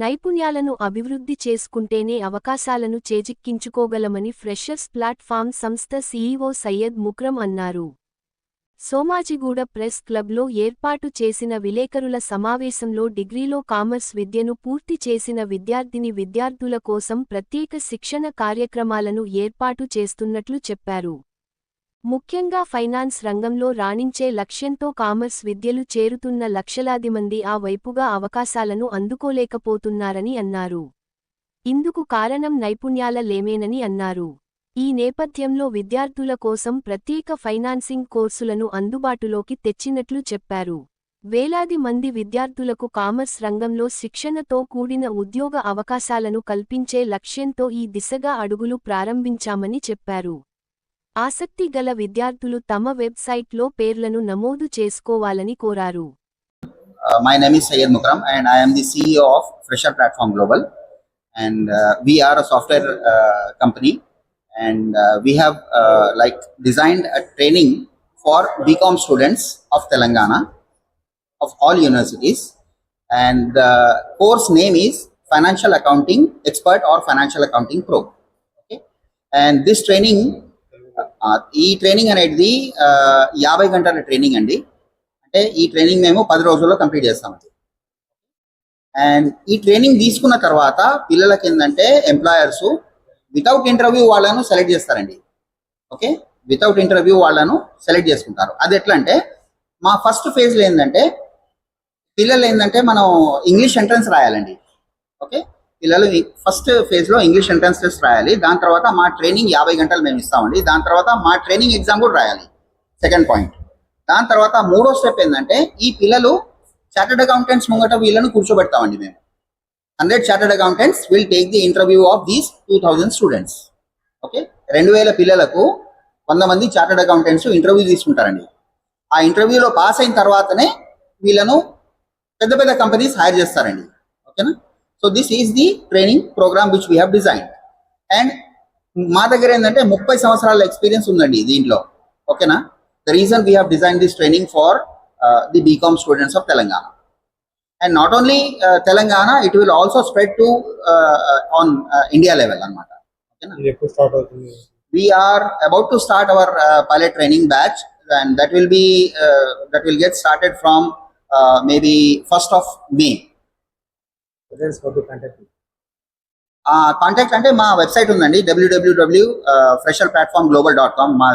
నైపుణ్యాలను అభివృద్ధి చేసుకుంటేనే అవకాశాలను చేజిక్కించుకోగలమని ఫ్రెషర్స్ ప్లాట్ఫామ్ సంస్థ సీఈఓ సయ్యద్ ముక్రం అన్నారు. సోమాజిగూడ ప్రెస్ క్లబ్లో ఏర్పాటు చేసిన విలేకరుల సమావేశంలో డిగ్రీలో కామర్స్ విద్యను పూర్తి చేసిన విద్యార్థిని విద్యార్థుల కోసం ప్రత్యేక శిక్షణ కార్యక్రమాలను ఏర్పాటు చేస్తున్నట్లు చెప్పారు. ముఖ్యంగా ఫైనాన్స్ రంగంలో రాణించే లక్ష్యంతో కామర్స్ విద్యలు చేరుతున్న లక్షలాది మంది ఆ వైపుగా అవకాశాలను అందుకోలేకపోతున్నారని అన్నారు. ఇందుకు కారణం నైపుణ్యాల లేమేనని అన్నారు. ఈ నేపథ్యంలో విద్యార్థుల కోసం ప్రత్యేక ఫైనాన్సింగ్ కోర్సులను అందుబాటులోకి తెచ్చినట్లు చెప్పారు. వేలాది మంది విద్యార్థులకు కామర్స్ రంగంలో శిక్షణతో కూడిన ఉద్యోగ అవకాశాలను కల్పించే లక్ష్యంతో ఈ దిశగా అడుగులు ప్రారంభించామని చెప్పారు. ఆసక్తి గల విద్యార్థులు తమ వెబ్సైట్లో పేర్లను నమోదు చేసుకోవాలని కోరారు. My name is Syed Mukram and I'm the CEO of fresher platform global and we we are software company and we have like designed a training for BCom students of Telangana of all universities and the course name is financial accounting expert or financial accounting pro okay and this training ఈ training అనేది యాభై గంటల training అండి. అంటే ఈ training మేము పది రోజుల్లో కంప్లీట్ చేస్తామండి. అండ్ ఈ ట్రైనింగ్ తీసుకున్న తర్వాత పిల్లలకి ఏంటంటే ఎంప్లాయర్స్ వితౌట్ ఇంటర్వ్యూ వాళ్ళను సెలెక్ట్ చేస్తారండి. ఓకే వితౌట్ ఇంటర్వ్యూ వాళ్ళను సెలెక్ట్ చేసుకుంటారు. అది ఎట్లా అంటే మా ఫస్ట్ ఫేజ్లో ఏంటంటే పిల్లలు ఏంటంటే మనం ఇంగ్లీష్ ఎంట్రన్స్ రాయాలండి. ఓకే పిల్లలు ఫస్ట్ ఫేజ్లో ఇంగ్లీష్ ఎంట్రన్స్ టెస్ట్ రాయాలి. దాని తర్వాత మా ట్రైనింగ్ యాభై గంటలు మేము ఇస్తామండి. దాని తర్వాత మా ట్రైనింగ్ ఎగ్జామ్ కూడా రాయాలి. సెకండ్ పాయింట్ దాని తర్వాత మూడో స్టెప్ ఏంటంటే ఈ పిల్లలు చార్టెడ్ అకౌంటెంట్స్ ముంగట వీళ్ళను కూర్చోబెడతామండి మేము. Hundred chartered accountants will take the interview of these two thousand students okay రెండు వేల పిల్లలకు వంద మంది చార్టెడ్ అకౌంటెంట్స్ ఇంటర్వ్యూ తీసుకుంటారండి. ఆ ఇంటర్వ్యూలో పాస్ అయిన తర్వాతనే వీళ్ళను పెద్ద పెద్ద కంపెనీస్ హైర్ చేస్తారండి. ఓకేనా so this is the training programme which we have design and మా దగ్గర ఏంటంటే ముప్పై సంవత్సరాల ఎక్స్పీరియన్స్ ఉందండి దీంట్లో ఓకేనా the reason we have design this training for the BCom students of Telangana and not only Telangana it will also spread to on India level అనమాట ఓకేనా ఇది ఎప్పుడు స్టార్ట్ అవుతుంది we are about to start our uh, pilot training batch and that will be uh, that will get started from uh, maybe 1st of may Contact అంటే మా website ఉందండి WWW fresher platform global dot com మా